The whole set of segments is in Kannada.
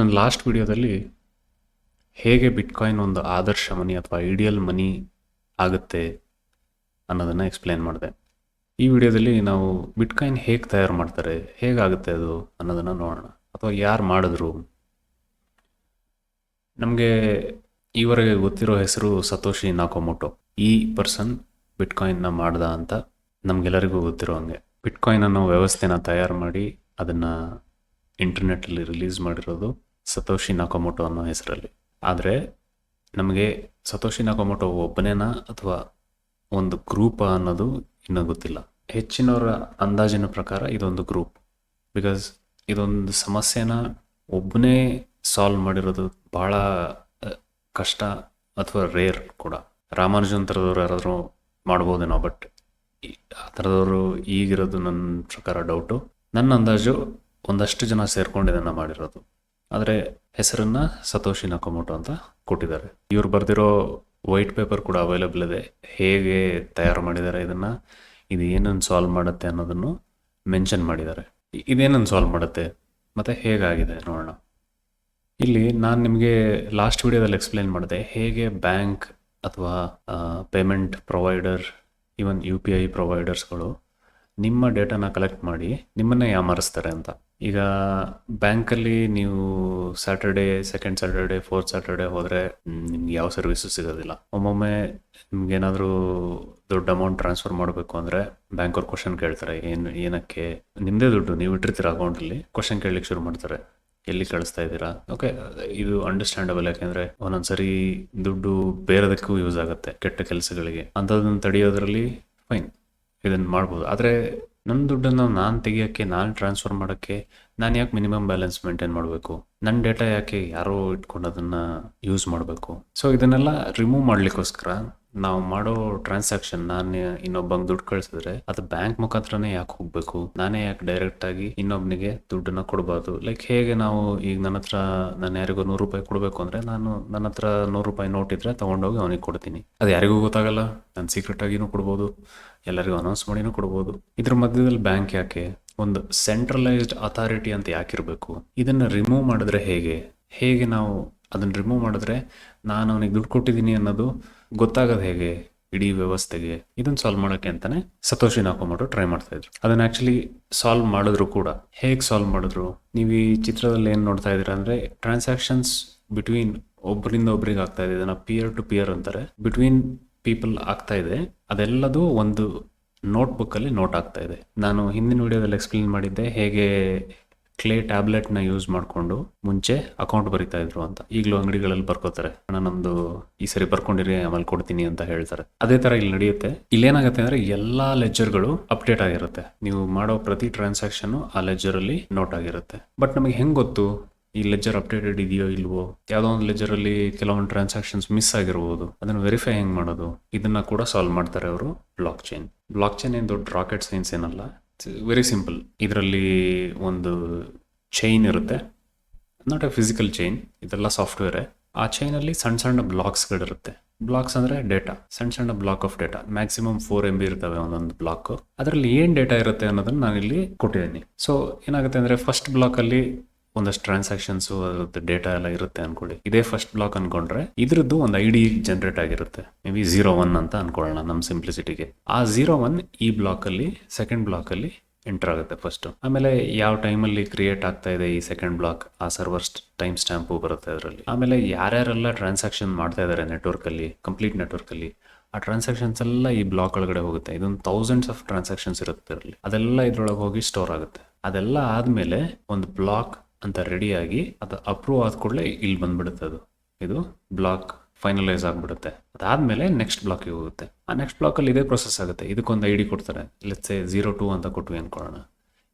ನನ್ನ ಲಾಸ್ಟ್ ವಿಡಿಯೋದಲ್ಲಿ ಹೇಗೆ ಬಿಟ್ಕಾಯಿನ್ ಒಂದು ಆದರ್ಶ ಮನಿ ಅಥವಾ ಐಡಿಯಲ್ ಮನಿ ಆಗುತ್ತೆ ಅನ್ನೋದನ್ನು ಎಕ್ಸ್ಪ್ಲೇನ್ ಮಾಡಿದೆ. ಈ ವಿಡಿಯೋದಲ್ಲಿ ನಾವು ಬಿಟ್ಕಾಯಿನ್ ಹೇಗೆ ತಯಾರು ಮಾಡ್ತಾರೆ, ಹೇಗಾಗುತ್ತೆ ಅದು ಅನ್ನೋದನ್ನು ನೋಡೋಣ. ಅಥವಾ ಯಾರು ಮಾಡಿದ್ರು? ನಮಗೆ ಈವರೆಗೆ ಗೊತ್ತಿರೋ ಹೆಸರು ಸತೋಶಿ ನಾಕೋಮೋಟೋ ಈ ಪರ್ಸನ್ ಬಿಟ್ಕಾಯಿನ್ನ ಮಾಡ್ದ ಅಂತ ನಮಗೆಲ್ಲರಿಗೂ ಗೊತ್ತಿರೋ ಹಂಗೆ. ಬಿಟ್ಕಾಯಿನ್ ಅನ್ನೋ ವ್ಯವಸ್ಥೆನ ತಯಾರು ಮಾಡಿ ಅದನ್ನು ಇಂಟರ್ನೆಟ್ಟಲ್ಲಿ ರಿಲೀಸ್ ಮಾಡಿರೋದು. ಸತೋಶಿ ನಕೊಮೊಟೊ ಅನ್ನೋ ಹೆಸರಲ್ಲಿ. ಆದರೆ ನಮಗೆ ಸತೋಶಿ ನಕೊಮೊಟೊ ಒಬ್ಬನೇನಾ ಅಥವಾ ಒಂದು ಗ್ರೂಪ ಅನ್ನೋದು ಇನ್ನೂ ಗೊತ್ತಿಲ್ಲ. ಹೆಚ್ಚಿನವರ ಅಂದಾಜಿನ ಪ್ರಕಾರ ಇದೊಂದು ಗ್ರೂಪ್. ಬಿಕಾಸ್ ಇದೊಂದು ಸಮಸ್ಯೆನ ಒಬ್ಬನೇ ಸಾಲ್ವ್ ಮಾಡಿರೋದು ಭಾಳ ಕಷ್ಟ ಅಥವಾ ರೇರ್ ಕೂಡ. ರಾಮಾನುಜನ್ ಥರದವ್ರು ಯಾರಾದರೂ ಮಾಡ್ಬೋದೇನೋ, ಬಟ್ ಆ ಥರದವರು ಈಗಿರೋದು ನನ್ನ ಪ್ರಕಾರ ಡೌಟು. ನನ್ನ ಅಂದಾಜು ಒಂದಷ್ಟು ಜನ ಸೇರ್ಕೊಂಡು ಇದನ್ನು ಮಾಡಿರೋದು. ಆದರೆ ಹೆಸರನ್ನ ಸತೋಶಿ ನಕೊಮೋಟೋ ಅಂತ ಕೊಟ್ಟಿದ್ದಾರೆ. ಇವ್ರು ಬರೆದಿರೋ ವೈಟ್ ಪೇಪರ್ ಕೂಡ ಅವೈಲೇಬಲ್ ಇದೆ. ಹೇಗೆ ತಯಾರು ಮಾಡಿದ್ದಾರೆ ಇದನ್ನು, ಇದು ಏನನ್ನು ಸಾಲ್ವ್ ಮಾಡುತ್ತೆ ಅನ್ನೋದನ್ನು ಮೆನ್ಷನ್ ಮಾಡಿದ್ದಾರೆ. ಇದೇನನ್ನು ಸಾಲ್ವ್ ಮಾಡುತ್ತೆ, ಮತ್ತು ಹೇಗಾಗಿದೆ ನೋಡೋಣ. ಇಲ್ಲಿ ನಾನು ನಿಮಗೆ ಲಾಸ್ಟ್ ವಿಡಿಯೋದಲ್ಲಿ ಎಕ್ಸ್ಪ್ಲೇನ್ ಮಾಡಿದೆ ಹೇಗೆ ಬ್ಯಾಂಕ್ ಅಥವಾ payment provider even U P I ಪ್ರೊವೈಡರ್ಸ್ಗಳು ನಿಮ್ಮ ಡೇಟಾನ ಕಲೆಕ್ಟ್ ಮಾಡಿ ನಿಮ್ಮನ್ನೇ ಯಾಮಾರಿಸ್ತಾರೆ ಅಂತ. ಈಗ ಬ್ಯಾಂಕಲ್ಲಿ ನೀವು Saturday second Saturday fourth Saturday ಹೋದರೆ ನಿಮ್ಗೆ ಯಾವ ಸರ್ವಿಸು ಸಿಗೋದಿಲ್ಲ. ಒಮ್ಮೊಮ್ಮೆ ನಿಮ್ಗೇನಾದರೂ ದೊಡ್ಡ ಅಮೌಂಟ್ ಟ್ರಾನ್ಸ್ಫರ್ ಮಾಡಬೇಕು ಅಂದರೆ ಬ್ಯಾಂಕವ್ರು ಕ್ವಶನ್ ಕೇಳ್ತಾರೆ, ಏನು, ಏನಕ್ಕೆ? ನಿಮ್ಮದೇ ದುಡ್ಡು, ನೀವು ಇಟ್ಟಿರ್ತೀರ ಅಕೌಂಟಲ್ಲಿ ಕ್ವಶನ್ ಕೇಳಲಿಕ್ಕೆ ಶುರು ಮಾಡ್ತಾರೆ. ಎಲ್ಲಿ ಕಳಿಸ್ತಾ ಇದ್ದೀರಾ? ಓಕೆ ಇದು ಅಂಡರ್ಸ್ಟ್ಯಾಂಡಬಲ್ ಯಾಕೆಂದ್ರೆ ಒಂದೊಂದ್ಸರಿ ದುಡ್ಡು ಬೇರೆದಕ್ಕೂ ಯೂಸ್ ಆಗುತ್ತೆ, ಕೆಟ್ಟ ಕೆಲಸಗಳಿಗೆ. ಅಂಥದ್ದನ್ನು ತಡೆಯೋದ್ರಲ್ಲಿ ಫೈನ್ ಇದನ್ನು ಮಾಡ್ಬೋದು. ಆದರೆ ನನ್ನ ದುಡ್ಡನ್ನು ನಾನು ತೆಗಿಯೋಕ್ಕೆ, ನಾನು ಟ್ರಾನ್ಸ್ಫರ್ ಮಾಡೋಕ್ಕೆ ನಾನು ಯಾಕೆ ಮಿನಿಮಮ್ ಬ್ಯಾಲೆನ್ಸ್ ಮೇಂಟೈನ್ ಮಾಡಬೇಕು? ನನ್ನ ಡೇಟಾ ಯಾಕೆ ಯಾರೋ ಇಟ್ಕೊಂಡು ಅದನ್ನು ಯೂಸ್ ಮಾಡಬೇಕು? ಸೊ ಇದನ್ನೆಲ್ಲ ರಿಮೂವ್ ಮಾಡಲಿಕ್ಕೋಸ್ಕರ ನಾವು ಮಾಡೋ ಟ್ರಾನ್ಸಾಕ್ಷನ್ ನಾನು ಇನ್ನೊಬ್ಬಂಗೆ ದುಡ್ಡು ಕಳ್ಸಿದ್ರೆ ಅದು ಬ್ಯಾಂಕ್ ಮುಖಾಂತರನೇ ಯಾಕೆ ಹೋಗ್ಬೇಕು? ನಾನೇ ಯಾಕೆ ಡೈರೆಕ್ಟ್ ಆಗಿ ಇನ್ನೊಬ್ನಿಗೆ ದುಡ್ಡನ್ನ ಕೊಡಬಾರ್ದು? ಲೈಕ್ ಹೇಗೆ ನಾವು ಈಗ ನನ್ನ ಹತ್ರ ನಾನು ಯಾರಿಗೂ ನೂರು ರೂಪಾಯಿ ಕೊಡಬೇಕು ಅಂದ್ರೆ ನಾನು ನನ್ನ ಹತ್ರ ನೂರು ರೂಪಾಯಿ ನೋಟ್ ಇದ್ರೆ ತಗೊಂಡೋಗಿ ಅವನಿಗೆ ಕೊಡ್ತೀನಿ. ಅದು ಯಾರಿಗೂ ಗೊತ್ತಾಗಲ್ಲ. ನಾನು ಸೀಕ್ರೆಟ್ ಆಗಿನೂ ಕೊಡ್ಬೋದು. ಎಲ್ಲರಿಗೂ ಅನೌನ್ಸ್ ಮಾಡಿನೂ ಕೊಡ್ಬೋದು. ಇದ್ರ ಮಧ್ಯದಲ್ಲಿ ಬ್ಯಾಂಕ್ ಯಾಕೆ? ಒಂದು ಸೆಂಟ್ರಲೈಸ್ಡ್ ಅಥಾರಿಟಿ ಅಂತ ಯಾಕಿರಬೇಕು ಇದನ್ನ ರಿಮೂವ್ ಮಾಡಿದ್ರೆ ಹೇಗೆ? ಹೇಗೆ ನಾವು ಅದನ್ನು ರಿಮೂವ್ ಮಾಡಿದ್ರೆ ನಾನು ಅವನಿಗೆ ದುಡ್ಡು ಕೊಟ್ಟಿದ್ದೀನಿ ಅನ್ನೋದು ಗೊತ್ತಾಗೋದು ಹೇಗೆ? ಇಡೀ ವ್ಯವಸ್ಥೆಗೆ ಇದನ್ನ ಸಾಲ್ವ್ ಮಾಡೋಕ್ಕೆ ಅಂತಾನೆ ಸತೋಶಿ ನಾಕೋಮೋಟೋ ಟ್ರೈ ಮಾಡ್ತಾ ಇದ್ರು. ಅದನ್ನ ಆಕ್ಚುಲಿ ಸಾಲ್ವ್ ಮಾಡಿದ್ರು ಕೂಡ. ಹೇಗೆ ಸಾಲ್ವ್ ಮಾಡಿದ್ರು? ನೀವು ಈ ಚಿತ್ರದಲ್ಲಿ ಏನು ನೋಡ್ತಾ ಇದ್ದೀರಾ ಅಂದ್ರೆ ಟ್ರಾನ್ಸಾಕ್ಷನ್ಸ್ ಬಿಟ್ವೀನ್ ಒಬ್ಬರಿಂದ ಒಬ್ರಿಗೆ ಆಗ್ತಾ ಇದೆ. ಇದನ್ನ ಪಿಯರ್ ಟು ಪಿಯರ್ ಅಂತಾರೆ. ಬಿಟ್ವೀನ್ ಪೀಪಲ್ ಆಗ್ತಾ ಇದೆ. ಅದೆಲ್ಲದೂ ಒಂದು ನೋಟ್ಬುಕ್ಕಲ್ಲಿ ನೋಟ್ ಆಗ್ತಾ ಇದೆ. ನಾನು ಹಿಂದಿನ ವಿಡಿಯೋದಲ್ಲಿ ಎಕ್ಸ್ಪ್ಲೇನ್ ಮಾಡಿದ್ದೆ ಹೇಗೆ ಕ್ಲೇ ಟ್ಯಾಬ್ಲೆಟ್ನ ಯೂಸ್ ಮಾಡಿಕೊಂಡು ಮುಂಚೆ ಅಕೌಂಟ್ ಬರಿತಾ ಇದ್ರು ಅಂತ. ಈಗಲೂ ಅಂಗಡಿಗಳಲ್ಲಿ ಬರ್ಕೋತಾರೆ. ಅಣ್ಣ, ನಮ್ದು ಈ ಸರಿ ಬರ್ಕೊಂಡಿರಿ, ಆಮೇಲೆ ಕೊಡ್ತೀನಿ ಅಂತ ಹೇಳ್ತಾರೆ. ಅದೇ ತರ ಇಲ್ಲಿ ನಡೆಯುತ್ತೆ. ಇಲ್ಲಿ ಏನಾಗುತ್ತೆ ಅಂದ್ರೆ ಎಲ್ಲಾ ಲೆಜರ್ಗಳು ಅಪ್ಡೇಟ್ ಆಗಿರುತ್ತೆ. ನೀವು ಮಾಡೋ ಪ್ರತಿ ಟ್ರಾನ್ಸಾಕ್ಷನ್ ಆ ಲೆಜರ್ ಅಲ್ಲಿ ನೋಟ್ ಆಗಿರುತ್ತೆ. ಬಟ್ ನಮಗೆ ಹೆಂಗ್ ಗೊತ್ತು? ಈ ಲೆಜರ್ ಅಪ್ಡೇಟೆಡ್ ಇದೆಯೋ ಇಲ್ವೋ? ಯಾವುದೋ ಒಂದು ಲೆಜರ್ ಅಲ್ಲಿ ಕೆಲವೊಂದು ಟ್ರಾನ್ಸಾಕ್ಷನ್ಸ್ ಮಿಸ್ ಆಗಿರ್ಬೋದು. ಅದನ್ನು ವೆರಿಫೈ ಹೆಂಗ್ ಮಾಡೋದು? ಇದನ್ನ ಕೂಡ ಸಾಲ್ವ್ ಮಾಡ್ತಾರೆ ಅವರು ಬ್ಲಾಕ್ ಚೈನ್ ಬ್ಲಾಕ್ ಚೈನ್ ಏನು ದೊಡ್ಡ ರಾಕೆಟ್ ಸೈನ್ಸ್ ಏನಲ್ಲ. ವೆರಿ ಸಿಂಪಲ್ ಇದರಲ್ಲಿ ಒಂದು ಚೈನ್ ಇರುತ್ತೆ. ನಾಟ್ ಎ ಫಿಸಿಕಲ್ ಚೈನ್ ಇದೆಲ್ಲ ಸಾಫ್ಟ್ವೇರೇ ಆ ಚೈನಲ್ಲಿ ಸಣ್ಣ ಸಣ್ಣ ಬ್ಲಾಕ್ಸ್ಗಳಿರುತ್ತೆ ಬ್ಲಾಕ್ಸ್ ಅಂದರೆ ಡೇಟಾ ಸಣ್ಣ ಸಣ್ಣ block of data maximum four M B ಇರ್ತವೆ ಒಂದೊಂದು ಬ್ಲಾಕ್ ಅದರಲ್ಲಿ ಏನು ಡೇಟಾ ಇರುತ್ತೆ ಅನ್ನೋದನ್ನ ನಾನಿಲ್ಲಿ ಕೊಟ್ಟಿದ್ದೀನಿ. ಸೊ ಏನಾಗುತ್ತೆ ಅಂದರೆ ಫಸ್ಟ್ ಬ್ಲಾಕಲ್ಲಿ ಒಂದಷ್ಟು ಟ್ರಾನ್ಸಾಕ್ಷನ್ಸು ಡೇಟಾ ಎಲ್ಲ ಇರುತ್ತೆ ಅನ್ಕೊಳ್ಳಿ. ಇದೇ ಫಸ್ಟ್ ಬ್ಲಾಕ್ ಅನ್ಕೊಂಡ್ರೆ ಇದ್ರದ್ದು ಒಂದು ಐ ಡಿ ಜನರೇಟ್ ಆಗಿರುತ್ತೆ. ಮೇ ಬಿ ಜೀರೋ ಒನ್ ಅಂತ ಅನ್ಕೊಳ್ಳೋಣ ನಮ್ಮ ಸಿಂಪ್ಲಿಸಿಟಿಗೆ ಆ ಝೀರೋ ಒನ್ ಈ ಬ್ಲಾಕಲ್ಲಿ ಸೆಕೆಂಡ್ ಬ್ಲಾಕಲ್ಲಿ ಎಂಟರ್ ಆಗುತ್ತೆ ಫಸ್ಟ್ ಆಮೇಲೆ ಯಾವ ಟೈಮಲ್ಲಿ ಕ್ರಿಯೇಟ್ ಆಗ್ತಾ ಇದೆ ಈ ಸೆಕೆಂಡ್ ಬ್ಲಾಕ್ ಆ ಸರ್ವರ್ ಟೈಮ್ ಸ್ಟ್ಯಾಂಪು ಬರುತ್ತೆ ಅದರಲ್ಲಿ. ಆಮೇಲೆ ಯಾರ್ಯಾರೆಲ್ಲ ಟ್ರಾನ್ಸಾಕ್ಷನ್ ಮಾಡ್ತಾ ಇದ್ದಾರೆ ನೆಟ್ವರ್ಕಲ್ಲಿ ಕಂಪ್ಲೀಟ್ ನೆಟ್ವರ್ಕ್ ಅಲ್ಲಿ, ಆ ಟ್ರಾನ್ಸಾಕ್ಷನ್ಸ್ ಎಲ್ಲ ಈ ಬ್ಲಾಕ್ ಒಳಗಡೆ ಹೋಗುತ್ತೆ. ಇದೊಂದು ಥೌಸಂಡ್ಸ್ ಆಫ್ ಟ್ರಾನ್ಸಾಕ್ಷನ್ಸ್ ಇರುತ್ತೆ ಅದರಲ್ಲಿ. ಅದೆಲ್ಲ ಇದ್ರೊಳಗೆ ಹೋಗಿ ಸ್ಟೋರ್ ಆಗುತ್ತೆ. ಅದೆಲ್ಲ ಆದಮೇಲೆ ಒಂದು ಬ್ಲಾಕ್ ಅಂತ ರೆಡಿಯಾಗಿ ಅದು ಅಪ್ರೂವ್ ಆದ ಕೂಡಲೇ ಇಲ್ಲಿ ಬಂದ್ಬಿಡುತ್ತೆ ಅದು. ಇದು ಬ್ಲಾಕ್ ಫೈನಲೈಸ್ ಆಗಿಬಿಡುತ್ತೆ. ಅದಾದಮೇಲೆ ನೆಕ್ಸ್ಟ್ ಬ್ಲಾಕಿಗೆ ಹೋಗುತ್ತೆ. ಆ ನೆಕ್ಸ್ಟ್ ಬ್ಲಾಕಲ್ಲಿ ಇದೇ ಪ್ರೊಸೆಸ್ ಆಗುತ್ತೆ. ಇದಕ್ಕೊಂದು ಐ ಡಿ ಕೊಡ್ತಾರೆ. ಲೆಟ್ಸೆ ಝೀರೋ ಟು ಅಂತ ಕೊಟ್ವಿ ಅನ್ಕೊಳ್ಳೋಣ.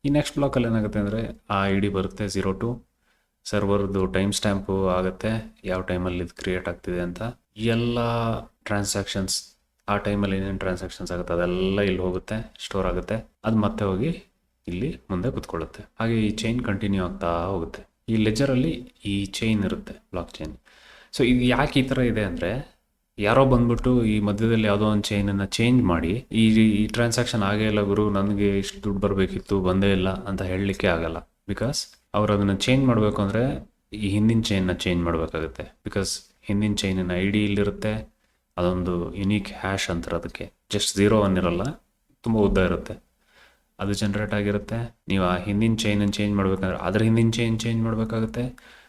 ಈ ನೆಕ್ಸ್ಟ್ ಬ್ಲಾಕಲ್ಲಿ ಏನಾಗುತ್ತೆ ಅಂದರೆ ಆ ಐ ಡಿ ಬರುತ್ತೆ ಝೀರೋ ಟು ಸರ್ವರ್ದು ಟೈಮ್ ಸ್ಟ್ಯಾಂಪು ಆಗುತ್ತೆ. ಯಾವ ಟೈಮಲ್ಲಿ ಇದು ಕ್ರಿಯೇಟ್ ಆಗ್ತಿದೆ ಅಂತ. ಎಲ್ಲ ಟ್ರಾನ್ಸಾಕ್ಷನ್ಸ್ ಆ ಟೈಮಲ್ಲಿ ಏನೇನು ಟ್ರಾನ್ಸಾಕ್ಷನ್ಸ್ ಆಗುತ್ತೆ ಅದೆಲ್ಲ ಇಲ್ಲಿ ಹೋಗುತ್ತೆ ಸ್ಟೋರ್ ಆಗುತ್ತೆ. ಅದು ಮತ್ತೆ ಹೋಗಿ ಇಲ್ಲಿ ಮುಂದೆ ಕುತ್ಕೊಳ್ಳುತ್ತೆ. ಹಾಗೆ ಈ ಚೈನ್ ಕಂಟಿನ್ಯೂ ಆಗ್ತಾ ಹೋಗುತ್ತೆ. ಈ ಲೆಜರಲ್ಲಿ ಈ ಚೈನ್ ಇರುತ್ತೆ ಬ್ಲಾಕ್ ಚೈನ್ ಸೊ ಇದು ಯಾಕೆ ಈ ಥರ ಇದೆ ಅಂದರೆ, ಯಾರೋ ಬಂದ್ಬಿಟ್ಟು ಈ ಮಧ್ಯದಲ್ಲಿ ಯಾವುದೋ ಒಂದು ಚೈನನ್ನು ಚೇಂಜ್ ಮಾಡಿ, ಈ ಈ ಟ್ರಾನ್ಸಾಕ್ಷನ್ ಆಗೇ ಇಲ್ಲ ಗುರು, ನನಗೆ ಇಷ್ಟು ದುಡ್ಡು ಬರಬೇಕಿತ್ತು, ಬಂದೇ ಇಲ್ಲ ಅಂತ ಹೇಳಲಿಕ್ಕೆ ಆಗಲ್ಲ. ಬಿಕಾಸ್ ಅವ್ರು ಅದನ್ನು ಚೇಂಜ್ ಮಾಡಬೇಕು ಅಂದರೆ ಈ ಹಿಂದಿನ ಚೈನ್ನ ಚೇಂಜ್ ಮಾಡಬೇಕಾಗುತ್ತೆ. ಬಿಕಾಸ್ ಹಿಂದಿನ ಚೈನಿನ ಐ ಡಿ ಇಲ್ಲಿರುತ್ತೆ, ಅದೊಂದು ಯುನೀಕ್ ಹ್ಯಾಶ್ ಅಂತಾರೆ ಅದಕ್ಕೆ. ಜಸ್ಟ್ ಝೀರೋ ಅನ್ನಿರಲ್ಲ, ತುಂಬ ಉದ್ದ ಇರುತ್ತೆ. ಅದು ಜನ್ರೇಟ್ ಆಗಿರುತ್ತೆ. ನೀವು ಆ ಹಿಂದಿನ ಚೈನನ್ನು ಚೇಂಜ್ ಮಾಡಬೇಕಂದ್ರೆ ಅದ್ರ ಹಿಂದಿನ ಚೈನ್ ಚೇಂಜ್ ಮಾಡಬೇಕಾಗುತ್ತೆ.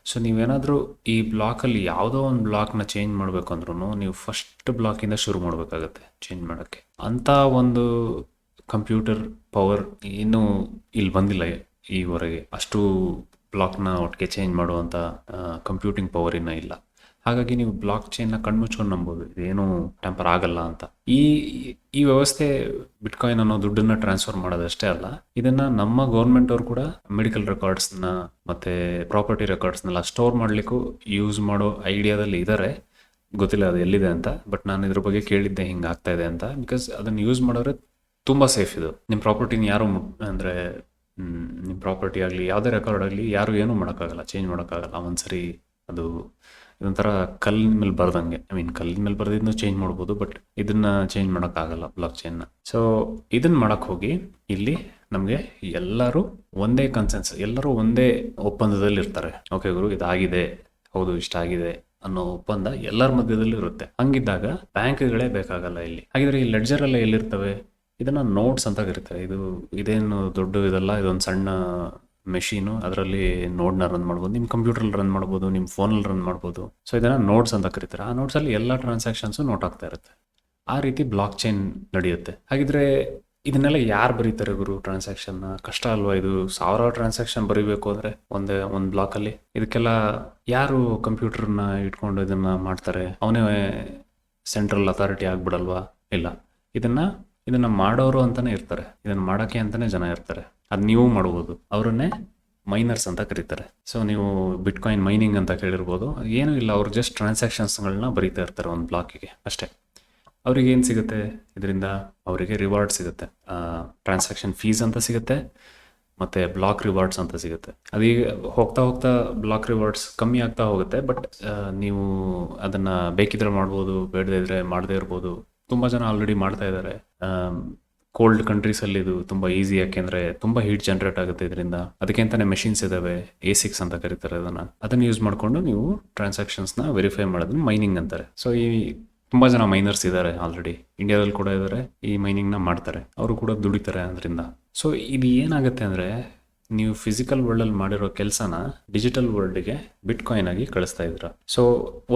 ಸೊ ನೀವೇನಾದರೂ ಈ ಬ್ಲಾಕಲ್ಲಿ ಯಾವುದೋ ಒಂದು ಬ್ಲಾಕ್ನ ಚೇಂಜ್ ಮಾಡಬೇಕು ಅಂದ್ರೂ ನೀವು ಫಸ್ಟ್ ಬ್ಲಾಕಿಂದ ಶುರು ಮಾಡಬೇಕಾಗುತ್ತೆ ಚೇಂಜ್ ಮಾಡೋಕ್ಕೆ. ಅಂಥ ಒಂದು ಕಂಪ್ಯೂಟರ್ ಪವರ್ ಇನ್ನೂ ಇಲ್ಲಿ ಬಂದಿಲ್ಲ ಈವರೆಗೆ. ಅಷ್ಟು ಬ್ಲಾಕ್ನ ಒಟ್ಟಿಗೆ ಚೇಂಜ್ ಮಾಡುವಂಥ ಕಂಪ್ಯೂಟಿಂಗ್ ಪವರ್ ಇನ್ನೂ ಇಲ್ಲ. ಹಾಗಾಗಿ ನೀವು ಬ್ಲಾಕ್ ಚೈನ್ನ ಕಣ್ಮುಚ್ಕೊಂಡು ನಂಬೋದು. ಏನು ಟೆಂಪರ್ ಆಗಲ್ಲ ಅಂತ. ಈ ಈ ವ್ಯವಸ್ಥೆ ಬಿಟ್ಕಾಯಿನ್ ಅನ್ನೋ ದುಡ್ಡನ್ನ ಟ್ರಾನ್ಸ್ಫರ್ ಮಾಡೋದಷ್ಟೇ ಅಲ್ಲ, ಇದನ್ನ ನಮ್ಮ ಗೌರ್ಮೆಂಟ್ ಅವ್ರು ಕೂಡ ಮೆಡಿಕಲ್ ರೆಕಾರ್ಡ್ಸ್ನ ಮತ್ತೆ ಪ್ರಾಪರ್ಟಿ ರೆಕಾರ್ಡ್ಸ್ನೆಲ್ಲ ಸ್ಟೋರ್ ಮಾಡ್ಲಿಕ್ಕೂ ಯೂಸ್ ಮಾಡೋ ಐಡಿಯಾದಲ್ಲಿ ಇದಾರೆ. ಗೊತ್ತಿಲ್ಲ ಅದು ಎಲ್ಲಿದೆ ಅಂತ ಬಟ್ ನಾನು ಇದ್ರ ಬಗ್ಗೆ ಕೇಳಿದ್ದೆ ಹಿಂಗೆ ಆಗ್ತಾ ಇದೆ ಅಂತ ಬಿಕಾಸ್ ಅದನ್ನು ಯೂಸ್ ಮಾಡೋರೆ ತುಂಬ ಸೇಫ್ ಇದು. ನಿಮ್ಮ ಪ್ರಾಪರ್ಟಿನ ಯಾರು ಅಂದರೆ ನಿಮ್ಮ ಪ್ರಾಪರ್ಟಿ ಆಗಲಿ, ಯಾವುದೇ ರೆಕಾರ್ಡ್ ಆಗಲಿ ಯಾರು ಏನೂ ಮಾಡೋಕ್ಕಾಗಲ್ಲ ಚೇಂಜ್ ಮಾಡೋಕ್ಕಾಗಲ್ಲ, ಒಂದ್ಸರಿ ಅದು ಇದೊಂಥರ ಕಲ್ಲಿನ ಮೇಲೆ ಬರ್ದಂಗೆ. ಐ ಮೀನ್ ಕಲ್ಲಿನ ಮೇಲೆ ಬರ್ದಿದ್ನು ಚೇಂಜ್ ಮಾಡ್ಬೋದು ಬಟ್ ಇದನ್ನ ಚೇಂಜ್ ಮಾಡೋಕ್ಕಾಗಲ್ಲ ಬ್ಲಾಕ್ ಚೈನ್ನ ಸೊ ಇದನ್ನ ಮಾಡಕ್ಕೆ ಹೋಗಿ ಇಲ್ಲಿ ನಮಗೆ ಎಲ್ಲರೂ ಒಂದೇ ಕನ್ಸೆನ್ಸ್ ಎಲ್ಲರೂ ಒಂದೇ ಒಪ್ಪಂದದಲ್ಲಿ ಇರ್ತಾರೆ. ಓಕೆ ಗುರು, ಇದಾಗಿದೆ, ಹೌದು, ಇಷ್ಟ ಆಗಿದೆ ಅನ್ನೋ ಒಪ್ಪಂದ ಎಲ್ಲರ ಮಧ್ಯದಲ್ಲೂ ಇರುತ್ತೆ. ಹಂಗಿದ್ದಾಗ ಬ್ಯಾಂಕ್ಗಳೇ ಬೇಕಾಗಲ್ಲ ಇಲ್ಲಿ. ಹಾಗಿದ್ರೆ ಈ ಲೆಡ್ಜರ್ ಎಲ್ಲ ಎಲ್ಲಿರ್ತವೆ? ಇದನ್ನ ನೋಟ್ಸ್ ಅಂತ ಕರೀತಾರೆ. ಇದು ಇದೇನು ದೊಡ್ಡ ಇದಲ್ಲ, ಇದೊಂದು ಸಣ್ಣ ಮೆಷೀನು ಅದರಲ್ಲಿ ನೋಡ್ನ ರನ್ ಮಾಡ್ಬೋದು ನಿಮ್ಮ ಕಂಪ್ಯೂಟರ್ ರನ್ ಮಾಡ್ಬೋದು ನಿಮ್ಮ ಫೋನಲ್ಲಿ ರನ್ ಮಾಡ್ಬೋದು. ಸೊ ಇದನ್ನು ನೋಟ್ಸ್ ಅಂತ ಕರೀತಾರೆ. ಆ ನೋಟ್ಸಲ್ಲಿ ಎಲ್ಲ ಟ್ರಾನ್ಸಾಕ್ಷನ್ಸು ನೋಟ್ ಆಗ್ತಾ ಇರುತ್ತೆ. ಆ ರೀತಿ ಬ್ಲಾಕ್ ಚೈನ್ ನಡೆಯುತ್ತೆ. ಹಾಗಿದ್ರೆ ಇದನ್ನೆಲ್ಲ ಯಾರು ಬರೀತಾರೆ ಗುರು ಟ್ರಾನ್ಸಾಕ್ಷನ್ನ ಕಷ್ಟ ಅಲ್ವಾ ಇದು? ಸಾವಿರಾರು ಟ್ರಾನ್ಸಾಕ್ಷನ್ ಬರೀಬೇಕು ಅಂದರೆ ಒಂದೇ ಒಂದು ಬ್ಲಾಕಲ್ಲಿ ಇದಕ್ಕೆಲ್ಲ ಯಾರು ಕಂಪ್ಯೂಟರ್ನ ಇಟ್ಕೊಂಡು ಇದನ್ನ ಮಾಡ್ತಾರೆ? ಅವನೇ ಸೆಂಟ್ರಲ್ ಅಥಾರಿಟಿ ಆಗ್ಬಿಡಲ್ವಾ? ಇಲ್ಲ. ಇದನ್ನ ಇದನ್ನ ಮಾಡೋರು ಅಂತಾನೆ ಇರ್ತಾರೆ. ಇದನ್ನ ಮಾಡೋಕ್ಕೆ ಅಂತಾನೆ ಜನ ಇರ್ತಾರೆ. ಅದು ನೀವು ಮಾಡ್ಬೋದು. ಅವರನ್ನೇ ಮೈನರ್ಸ್ ಅಂತ ಕರೀತಾರೆ. ಸೊ ನೀವು ಬಿಟ್ಕಾಯಿನ್ ಮೈನಿಂಗ್ ಅಂತ ಕೇಳಿರ್ಬೋದು. ಏನೂ ಇಲ್ಲ, ಅವ್ರು ಜಸ್ಟ್ ಟ್ರಾನ್ಸಾಕ್ಷನ್ಸ್ಗಳನ್ನ ಬರೀತಾ ಇರ್ತಾರೆ ಒಂದು ಬ್ಲಾಕಿಗೆ ಅಷ್ಟೇ. ಅವ್ರಿಗೆ ಏನು ಸಿಗುತ್ತೆ? ಇದರಿಂದ ಅವರಿಗೆ ರಿವಾರ್ಡ್ ಸಿಗುತ್ತೆ. ಟ್ರಾನ್ಸಾಕ್ಷನ್ ಫೀಸ್ ಅಂತ ಸಿಗುತ್ತೆ, ಮತ್ತು ಬ್ಲಾಕ್ ರಿವಾರ್ಡ್ಸ್ ಅಂತ ಸಿಗುತ್ತೆ. ಅದೀಗ ಹೋಗ್ತಾ ಹೋಗ್ತಾ ಬ್ಲಾಕ್ ರಿವಾರ್ಡ್ಸ್ ಕಮ್ಮಿ ಆಗ್ತಾ ಹೋಗುತ್ತೆ ಬಟ್ ನೀವು ಅದನ್ನು ಬೇಕಿದ್ರೆ ಮಾಡ್ಬೋದು, ಬೇಡದೇ ಇದ್ರೆ ಮಾಡದೇ ಇರ್ಬೋದು. ತುಂಬ ಜನ ಆಲ್ರೆಡಿ ಮಾಡ್ತಾ ಇದ್ದಾರೆ. ಕೋಲ್ಡ್ ಕಂಟ್ರೀಸಲ್ಲಿ ಇದು ತುಂಬ ಈಸಿ ಯಾಕೆಂದರೆ ತುಂಬ ಹೀಟ್ ಜನರೇಟ್ ಆಗುತ್ತೆ ಇದರಿಂದ. ಅದಕ್ಕೆ ಅಂತಾನೆ ಮೆಷಿನ್ಸ್ ಇದಾವೆ ಎ ಸಿಕ್ಸ್ ಅಂತ ಕರೀತಾರೆ ಅದನ್ನು. ಅದನ್ನು ಯೂಸ್ ಮಾಡಿಕೊಂಡು ನೀವು ಟ್ರಾನ್ಸಾಕ್ಷನ್ಸ್ನ ವೆರಿಫೈ ಮಾಡೋದನ್ನ ಮೈನಿಂಗ್ ಅಂತಾರೆ. ಸೊ ಈ ತುಂಬ ಜನ ಮೈನರ್ಸ್ ಇದ್ದಾರೆ ಆಲ್ರೆಡಿ ಇಂಡಿಯಾದಲ್ಲಿ ಕೂಡ ಇದ್ದಾರೆ ಈ ಮೈನಿಂಗ್ನ ಮಾಡ್ತಾರೆ. ಅವರು ಕೂಡ ದುಡಿತಾರೆ ಅದರಿಂದ ಸೊ ಇದು ಏನಾಗುತ್ತೆ ಅಂದರೆ ನೀವು ಫಿಸಿಕಲ್ ವರ್ಲ್ಡಲ್ಲಿ ಮಾಡಿರೋ ಕೆಲಸನ ಡಿಜಿಟಲ್ ವರ್ಲ್ಡ್ಗೆ ಬಿಟ್ ಕಾಯಿನ್ ಆಗಿ ಕಳಿಸ್ತಾ ಇದ್ದೀರಾ. ಸೊ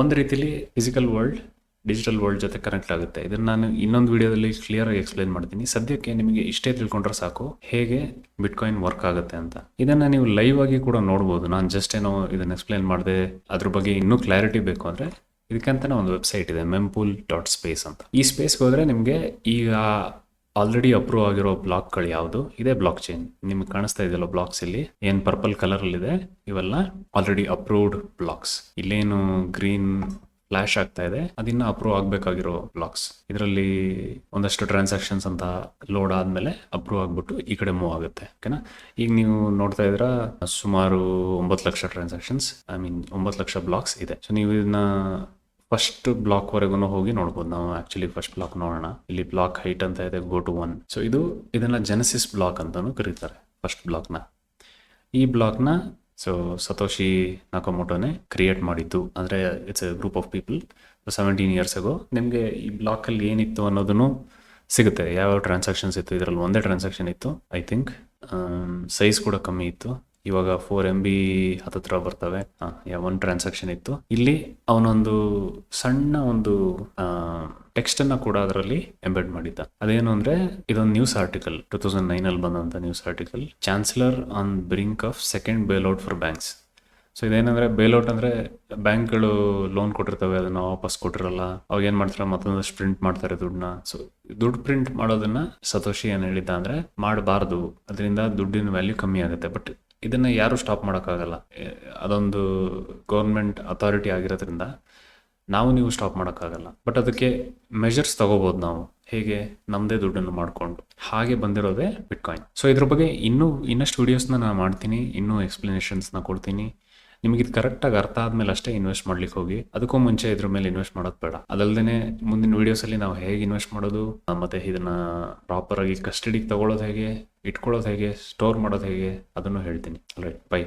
ಒಂದು ರೀತಿಲಿ ಫಿಸಿಕಲ್ ವರ್ಲ್ಡ್ ಡಿಜಿಟಲ್ ವರ್ಲ್ಡ್ ಜೊತೆ ಕನೆಕ್ಟ್ ಆಗುತ್ತೆ. ಇದನ್ನು ನಾನು ಇನ್ನೊಂದು ವಿಡಿಯೋದಲ್ಲಿ ಕ್ಲಿಯರ್ ಆಗಿ ಎಕ್ಸ್ಪ್ಲೈನ್ ಮಾಡ್ತೀನಿ. ಸದ್ಯಕ್ಕೆ ನಿಮಗೆ ಇಷ್ಟೇ ತಿಳ್ಕೊಂಡ್ರೆ ಸಾಕು. ಹೇಗೆ ಬಿಟ್ಕಾಯಿನ್ ವರ್ಕ್ ಆಗುತ್ತೆ ಅಂತ. ಇದನ್ನ ನೀವು ಲೈವ್ ಆಗಿ ಕೂಡ ನೋಡ್ಬೋದು. ನಾನು ಜಸ್ಟ್ ಏನೋ ಇದನ್ನ ಎಕ್ಸ್ಪ್ಲೈನ್ ಮಾಡಿದೆ. ಅದ್ರ ಬಗ್ಗೆ ಇನ್ನೂ ಕ್ಲಾರಿಟಿ ಬೇಕು ಅಂದರೆ ಇದಕ್ಕಂತಾನೆ ಒಂದು ವೆಬ್ಸೈಟ್ ಇದೆ ಮೆಂಪೂಲ್ ಡಾಟ್ ಸ್ಪೇಸ್ ಅಂತ. ಈ ಸ್ಪೇಸ್ಗೆ ಹೋದ್ರೆ ನಿಮಗೆ ಈಗ ಆಲ್ರೆಡಿ ಅಪ್ರೂವ್ ಆಗಿರೋ ಬ್ಲಾಕ್ಗಳು ಯಾವುದು? ಇದೇ ಬ್ಲಾಕ್ ಚೈನ್ ನಿಮ್ಗೆ ಕಾಣಿಸ್ತಾ ಇದೆಯಲ್ಲ ಬ್ಲಾಕ್ಸ್ ಇಲ್ಲಿ? ಏನು ಪರ್ಪಲ್ ಕಲರಲ್ಲಿದೆ ಇವೆಲ್ಲ ಆಲ್ರೆಡಿ ಅಪ್ರೂವ್ಡ್ ಬ್ಲಾಕ್ಸ್ ಇಲ್ಲೇನು ಗ್ರೀನ್ ಫ್ಲಾಶ್ ಆಗ್ತಾ ಇದೆ. ಅದಿನ್ನ ಅಪ್ರೂವ್ ಆಗಬೇಕಾಗಿರೋ ಬ್ಲಾಕ್ಸ್ ಇದರಲ್ಲಿ ಒಂದಷ್ಟು ಟ್ರಾನ್ಸಾಕ್ಷನ್ಸ್ ಅಂತ ಲೋಡ್ ಆದ್ಮೇಲೆ ಅಪ್ರೂವ್ ಆಗ್ಬಿಟ್ಟು ಈ ಕಡೆ ಮೂವ್ ಆಗುತ್ತೆ. ಓಕೆನಾ ಈಗ ನೀವು ನೋಡ್ತಾ ಇದ್ರ ಸುಮಾರು ಒಂಬತ್ತು ಲಕ್ಷ ಟ್ರಾನ್ಸಾಕ್ಷನ್ಸ್ ಐ ಮೀನ್ ಒಂಬತ್ತು ಲಕ್ಷ ಬ್ಲಾಕ್ಸ್ ಇದೆ. ಸೊ ನೀವು ಇದನ್ನ ಫಸ್ಟ್ ಬ್ಲಾಕ್ ವರೆಗೂ ಹೋಗಿ ನೋಡ್ಬೋದು. ನಾವು ಆಕ್ಚುಲಿ ಫಸ್ಟ್ ಬ್ಲಾಕ್ ನೋಡೋಣ. ಇಲ್ಲಿ ಬ್ಲಾಕ್ ಹೈಟ್ ಅಂತ ಇದೆ ಗೋ ಟು ಒನ್ ಸೊ ಇದು ಇದನ್ನ ಜೆನಸಿಸ್ ಬ್ಲಾಕ್ ಅಂತಾನು ಕರೀತಾರೆ ಫಸ್ಟ್ ಬ್ಲಾಕ್ನ ಈ ಬ್ಲಾಕ್ನ ಸೊ ಸತೋಶಿ ನಾಕೋಮೋಟೋನೆ ಕ್ರಿಯೇಟ್ ಮಾಡಿದ್ದು. ಅಂದರೆ it's a group of people seventeen years ago ನಿಮಗೆ ಈ ಬ್ಲಾಕಲ್ಲಿ ಏನಿತ್ತು ಅನ್ನೋದನ್ನು ಸಿಗುತ್ತೆ. ಯಾವ್ಯಾವ ಟ್ರಾನ್ಸಾಕ್ಷನ್ಸ್ ಇತ್ತು? ಇದರಲ್ಲಿ ಒಂದೇ ಟ್ರಾನ್ಸಾಕ್ಷನ್ ಇತ್ತು ಐ ಥಿಂಕ್ ಸೈಜ್ ಕೂಡ ಕಮ್ಮಿ ಇತ್ತು. ಇವಾಗ ಫೋರ್ ಎಂ ಬಿ ಹತ್ತತ್ರ ಬರ್ತವೆ. ಒಂದು ಟ್ರಾನ್ಸಾಕ್ಷನ್ ಇತ್ತು. ಇಲ್ಲಿ ಅವನೊಂದು ಸಣ್ಣ ಒಂದು ಟೆಕ್ಸ್ಟ್ ಅನ್ನ ಕೂಡ ಅದರಲ್ಲಿ ಎಂಬೆಡ್ ಮಾಡಿದ್ದ. ಅದೇನು ಅಂದ್ರೆ, ಇದೊಂದು news article two thousand nine ಅಲ್ಲಿ ಬಂದಂತ news article chancellor on brink of second bailout for banks so ಇದೇನಂದ್ರೆ bailout ಅಂದ್ರೆ ಬ್ಯಾಂಕ್ಗಳು ಲೋನ್ ಕೊಟ್ಟಿರ್ತವೆ, ಅದನ್ನ ವಾಪಸ್ ಕೊಟ್ಟಿರಲ್ಲ. ಅವಾಗ ಏನ್ ಮಾಡ್ತಾರೆ, ಮತ್ತೊಂದಷ್ಟು ಪ್ರಿಂಟ್ ಮಾಡ್ತಾರೆ ದುಡ್ಡನ್ನ. ಸೊ ದುಡ್ಡು ಪ್ರಿಂಟ್ ಮಾಡೋದನ್ನ ಸತೋಷಿ ಏನ್ ಹೇಳಿದ್ದ ಅಂದ್ರೆ, ಮಾಡಬಾರ್ದು. ಅದರಿಂದ ದುಡ್ಡಿನ ವ್ಯಾಲ್ಯೂ ಕಮ್ಮಿ ಆಗುತ್ತೆ. ಬಟ್ ಇದನ್ನ ಯಾರು ಸ್ಟಾಪ್ ಮಾಡೋಕ್ಕಾಗಲ್ಲ. ಅದೊಂದು ಗೌರ್ಮೆಂಟ್ ಅಥಾರಿಟಿ ಆಗಿರೋದ್ರಿಂದ ನಾವು ನೀವು ಸ್ಟಾಪ್ ಮಾಡೋಕ್ಕಾಗಲ್ಲ. ಬಟ್ ಅದಕ್ಕೆ ಮೆಷರ್ಸ್ ತಗೋಬೋದು ನಾವು. ಹೇಗೆ? ನಮ್ಮದೇ ದುಡ್ಡನ್ನು ಮಾಡಿಕೊಂಡು. ಹಾಗೆ ಬಂದಿರೋದೇ ಬಿಟ್ಕಾಯಿನ್ ಸೊ ಇದ್ರ ಬಗ್ಗೆ ಇನ್ನೂ ಇನ್ನಷ್ಟು ವೀಡಿಯೋಸ್ನ ನಾನು ಮಾಡ್ತೀನಿ. ಇನ್ನೂ ಎಕ್ಸ್ಪ್ಲನೇಷನ್ಸ್ನ ಕೊಡ್ತೀನಿ. ನಿಮಗೆ ಇದು ಕರೆಕ್ಟಾಗಿ ಅರ್ಥ ಆದ್ಮೇಲೆ ಅಷ್ಟೇ ಇನ್ವೆಸ್ಟ್ ಮಾಡ್ಲಿಕ್ಕೆ ಹೋಗಿ. ಅದಕ್ಕೂ ಮುಂಚೆ ಇದ್ರ ಮೇಲೆ ಇನ್ವೆಸ್ಟ್ ಮಾಡೋದು ಬೇಡ. ಅದಲ್ಲದೆ ಮುಂದಿನ ವೀಡಿಯೋಸಲ್ಲಿ ನಾವು ಹೇಗೆ ಇನ್ವೆಸ್ಟ್ ಮಾಡೋದು ಮತ್ತೆ ಇದನ್ನ ಪ್ರಾಪರ್ ಆಗಿ ಕಸ್ಟಡಿಗೆ ತಗೊಳ್ಳೋದು ಹೇಗೆ, ಇಟ್ಕೊಳ್ಳೋದು ಹೇಗೆ ಸ್ಟೋರ್ ಮಾಡೋದು ಹೇಗೆ, ಅದನ್ನು ಹೇಳ್ತೀನಿ. Right by